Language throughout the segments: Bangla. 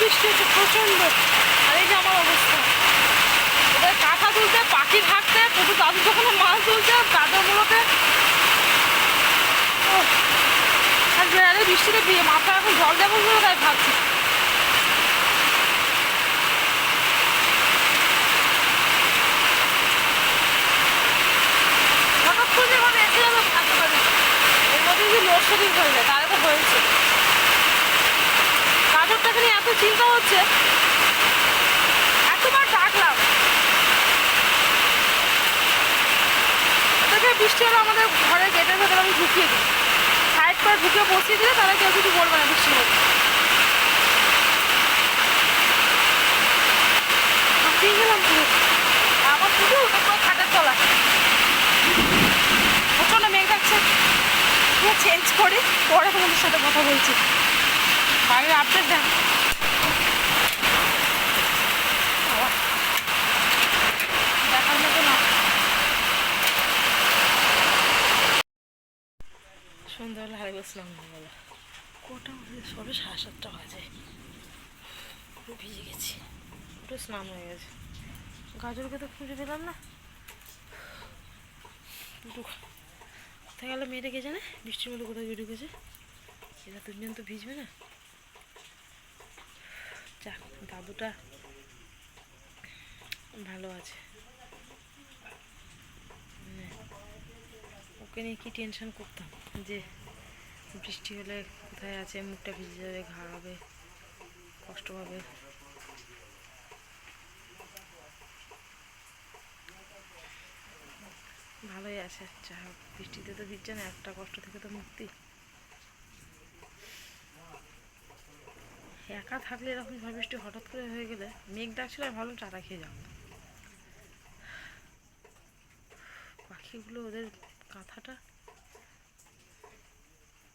বৃষ্টি হচ্ছে প্রচণ্ড। আর এই যে আমার অবস্থা। ওদের কাঁথা তুলতে, পাখি থাকতে পুকুর দাদু যখন মাছ তুলছে দাদুগুলোকে আর বৃষ্টিতে বিয়ে মাথা এখন জল দেবো বলে তাই ভাবছি। হঠাৎ করে এসে যাবে ভাবতে পারি এর মধ্যে যদি লোডশেডিং হয়ে যায় তাহলে তো হয়েছে। নিয়ে এত চিন্তা হচ্ছে। এতবার ডাকলাম। ওদেরকে বৃষ্টি হলে আমাদের ঘরে গেটের ভেতরে, আমি ঢুকিয়ে দিই। সাইড করে ঢুকে বসিয়ে দিলে তাহলে কেউ কিছু বলবে না বৃষ্টি হলে হাঁপিয়ে গেলাম পুরো। আমার শুধু ওটা পুরো খাটার তলা। প্রচণ্ড মেঘ ডাকছে চেঞ্জ করে। পরে তোমাদের সাথে কথা বলছি। বাইরের আপডেট দেন বাবা, দেখার মতো না সন্ধ্যাবেলা হারিয়ে গেছিলাম বলে কটা সবে সাড়ে সাতটা বাজে। পুরো ভিজে গেছি। পুরো স্নান হয়ে গেছে। গাজরকে তো খুঁজে পেলাম না। কোথায় গেল মেয়েটা কে জানে? বৃষ্টির মধ্যে কোথায় গিয়ে ঢুকেছে? এরা দুজন তো ভিজবে না। যাক, দাদুটা ভালো আছে। মানে ওকে নিয়ে কি টেনশন করতাম? যে বৃষ্টি হলে কোথায় আছে, মুখটা ভিজে যাবে, ঘা হবে, কষ্ট হবে ভালোই আছে, যা হোক, বৃষ্টিতে তো ভিজছে না, একটা কষ্ট থেকে তো মুক্তি। একা থাকলে এরকম ঝড় বৃষ্টি হঠাৎ করে হয়ে গেলে, মেঘ ডাকছিল আর ভালো চারা খেয়ে যাও পাখিগুলো ওদের কাঁথাটা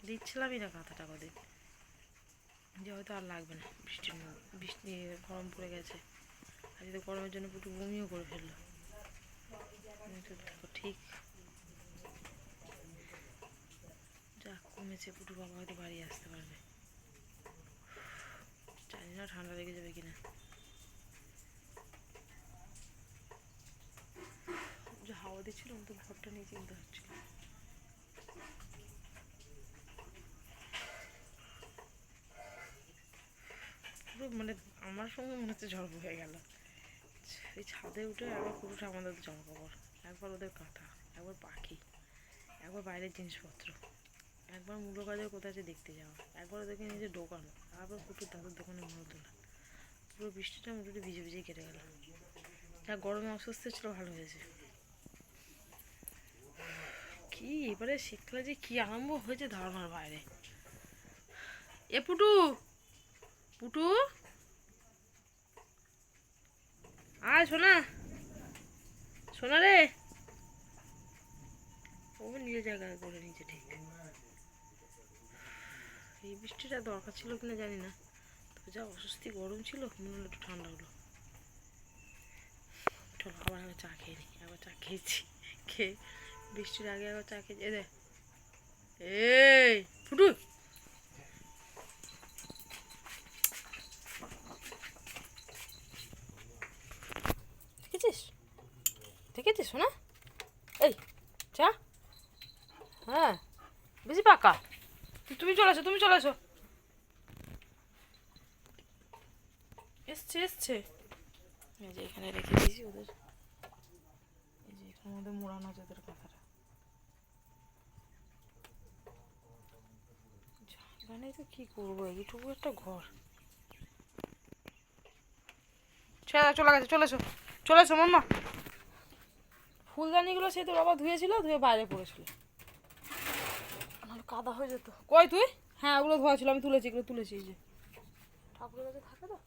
দিচ্ছিলামই না কাঁথাটা কদিন। যে হয়তো আর লাগবে না। বৃষ্টির বৃষ্টি গরম পড়ে গেছে। আর যদি গরমের জন্য পুরো বমিও করে ফেলল। ঠিক। যা কমেছে পুটু বাবা, হয়তো বাড়ি আসতে পারবে। জানি না ঠান্ডা লেগে যাবে কিনা। যে হাওয়া দিচ্ছিল তো ঘরটা নিয়ে চিন্তা হচ্ছিল মানে আমার সঙ্গে মনে হচ্ছে ঝড় হয়ে গেল। এই ছাদে উঠে একবার পুরোটা আমাদের জামা কাপড় একবার ওদের কাঁথা, একবার পাখি, একবার বাইরের জিনিসপত্র, একবার মূল্য বাজার কোথায় আছে দেখতে যাওয়া, একবার ওদেরকে নিজে ঢোকানো আবার কুটুর দাদুর দোকানে মাল তোলা। পুরো বৃষ্টিটা মোটামুটি ভিজে ভিজে কেটে গেল। যা গরমে অসুস্থ ছিল, ভালো হয়েছে। কি এবারে শীতকালে যে কি আরম্ভ হয়েছে, ধারণার বাইরে। এ পুটু! পুটু। আয় শোনা সোনা রে। ও নিজের জায়গায় করে নিচে ঠিক। এই বৃষ্টিটা দরকার ছিল কিনা জানি না। তবে যা অস্বস্তি গরম ছিল, মনে হলো একটু ঠান্ডা হলো। চলো, আবার একবার চা খেয়ে নিই একবার চা খেয়েছি। খেয়ে বৃষ্টির আগে একবার চা খেয়েছি এ এই! শোনা এই চা হ্যাঁ বেশি পাকা। তুমি চলে আসো তুমি চলে আসো এসছে এসছে। এখানে রেখে দিয়েছি ওদের। মধ্যে মোড়ানো আছে ওদের কথাটা। চলে গেছে, চলে এসো। চলে এসো, মাম্মা। ফুলদানিগুলো সেই তো বাবা ধুয়েছিল ধুয়ে বাইরে পড়েছিল। কাদা হয়ে যেত। কই তুই? হ্যাঁ ওগুলো ধোয়া ছিল আমি তুলেছি এগুলো তুলেছি এই যে। ঠাকুরের কাছে থাকে তো।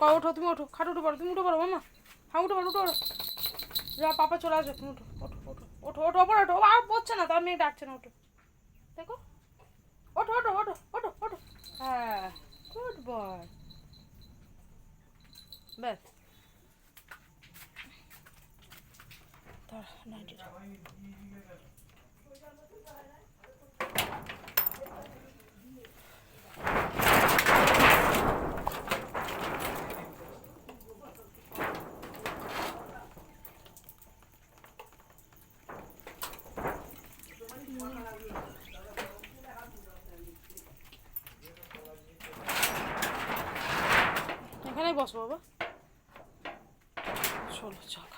কয় ওঠো তুমি ওঠো খাটো উঠে পারো তুমি উঠে পারো মামা। হ্যাঁ উঠে পারো উঠে পারো যা পাপা চলে আসবে তুমি ওঠো ওঠো ওঠো ওঠো ওঠো ওপরে ওঠো আর পড়ছে না তার মেয়ে ডাকছে না ওঠো। দেখো। nerede? এখানে বস বাবা চলো চলো